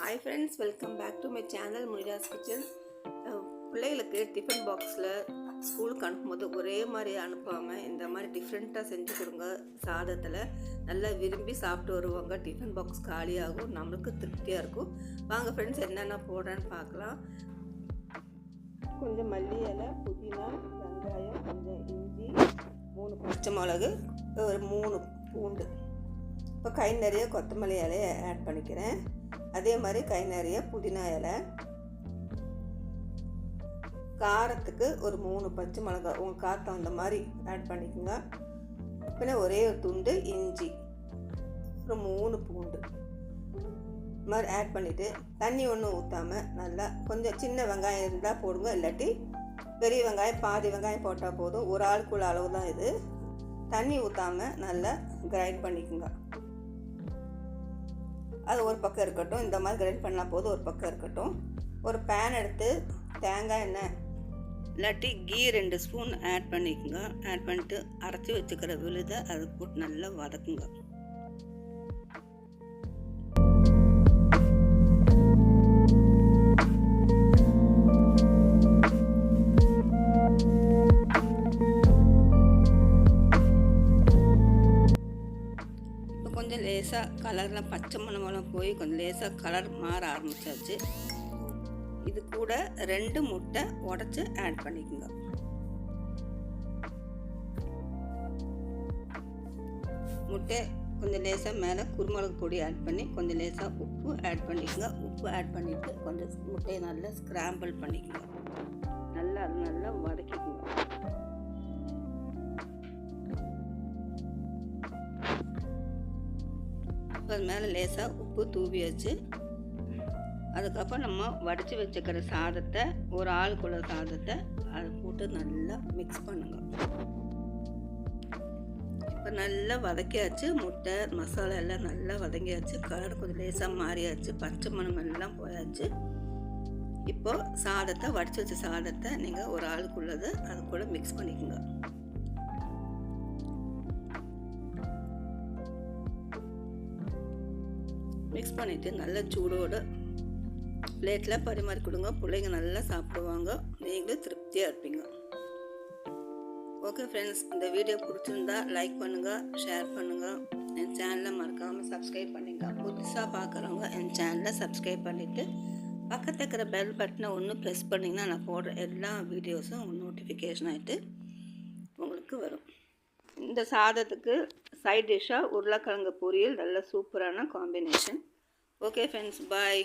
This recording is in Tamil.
Hi friends welcome back to my channel Munira's kitchen பிள்ளைகளுக்கு டிஃபன் பாக்ஸில் ஸ்கூலுக்கு அனுப்பும்போது ஒரே மாதிரி அனுப்பாமல் இந்த மாதிரி டிஃப்ரெண்ட்டாக செஞ்சு கொடுங்க. சாதத்தில் நல்லா விரும்பி சாப்பிட்டு வருவாங்க. டிஃபன் பாக்ஸ் காலியாகும். நம்மளுக்கு திருப்தியாக இருக்கும். வாங்க ஃப்ரெண்ட்ஸ் என்னென்ன போடுறேன்னு பார்க்கலாம். கொஞ்சம் மல்லி இலை புதினா வெங்காயம் கொஞ்சம் இஞ்சி மூணு பச்சை மிளகு ஒரு மூணு பூண்டு. இப்போ கை நிறைய கொத்தமல்லி இலையை ஆட் பண்ணிக்கிறேன். அதே மாதிரி கை நிறைய புதினா இலை. காரத்துக்கு ஒரு மூணு பச்சை மிளகாய் உங்கள் காற்று தகுந்த மாதிரி ஆட் பண்ணிக்கோங்க. பின்ன ஒரே ஒரு துண்டு இஞ்சி ஒரு மூணு பூண்டு. இது மாதிரி ஆட் பண்ணிவிட்டு தண்ணி ஒன்றும் ஊற்றாமல் நல்லா கொஞ்சம் சின்ன வெங்காயம் இருந்தால் போடுங்க. இல்லாட்டி பெரிய வெங்காயம் பாதி வெங்காயம் போட்டால் போதும். ஒரு ஆளுக்குள்ள அளவு தான் இது. தண்ணி ஊற்றாமல் நல்லா கிரைண்ட் பண்ணிக்கோங்க. அது ஒரு பக்கம் இருக்கட்டும் இந்த மாதிரி கிரைண்ட் பண்ணால் போதும் ஒரு பக்கம் இருக்கட்டும். ஒரு பேன் எடுத்து தேங்காய் எண்ணெய் இல்லாட்டி கீ ரெண்டு ஸ்பூன் ஆட் பண்ணிக்கோங்க. ஆட் பண்ணிட்டு அரைச்சி வச்சுக்கிற விழுதை அது போட்டு நல்லா வதக்குங்க. கொஞ்சம் லேசாக கலர்லாம் பச்சை மணமெல்லாம் போய் கொஞ்சம் லேசாக கலர் மாற ஆரம்பிச்சாச்சு. இது கூட ரெண்டு முட்டை உடச்சி ஆட் பண்ணிக்கோங்க. முட்டை கொஞ்சம் லேசாக மேலே குருமிளகு பொடி ஆட் பண்ணி கொஞ்சம் லேசாக உப்பு ஆட் பண்ணிக்கோங்க. உப்பு ஆட் பண்ணிவிட்டு கொஞ்சம் முட்டையை நல்லா ஸ்க்ராம்பிள் பண்ணிக்கோங்க. நல்லா அது நல்லா வதக்கிக்கோங்க. அது மேலே லேசாக உப்பு தூவி வச்சு அதுக்கப்புறம் நம்ம வடித்து வச்சுக்கிற சாதத்தை ஒரு ஆளுக்குள்ள சாதத்தை அதை போட்டு நல்லா மிக்ஸ் பண்ணுங்க. இப்போ நல்லா வதக்கியாச்சு முட்டை மசாலா எல்லாம் நல்லா வதங்கியாச்சு கலர் கொஞ்சம் லேசாக மாறியாச்சு பச்சை மணம் எல்லாம் போயாச்சு. இப்போது சாதத்தை வடித்து வச்ச சாதத்தை நீங்கள் ஒரு ஆளுக்குள்ளதை அது கூட மிக்ஸ் பண்ணிக்கோங்க. மிக்ஸ் பண்ணிவிட்டு நல்ல சூடோடு பிளேட்டில் பரிமாறி கொடுங்க. பிள்ளைங்க நல்லா சாப்பிடுவாங்க. நீங்களும் திருப்தியாக இருப்பீங்க. ஓகே ஃப்ரெண்ட்ஸ் இந்த வீடியோ பிடிச்சிருந்தா லைக் பண்ணுங்கள் ஷேர் பண்ணுங்கள் என் சேனலை மறக்காமல் சப்ஸ்கிரைப் பண்ணிங்க புதுசாக பார்க்குறவங்க என் சேனலை சப்ஸ்கிரைப் பண்ணிவிட்டு பக்கத்தில் இருக்கிற பெல் பட்டனை ஒன்று ப்ரெஸ் பண்ணிங்கன்னா நான் போடுற எல்லா வீடியோஸும் நோட்டிஃபிகேஷன் ஆகிட்டு உங்களுக்கு வரும். இந்த சாதத்துக்கு சைட் டிஷ்ஷாக உருளைக்கிழங்கு பொரியல் நல்ல சூப்பரான காம்பினேஷன் ஓகே ஃப்ரெண்ட்ஸ் பாய்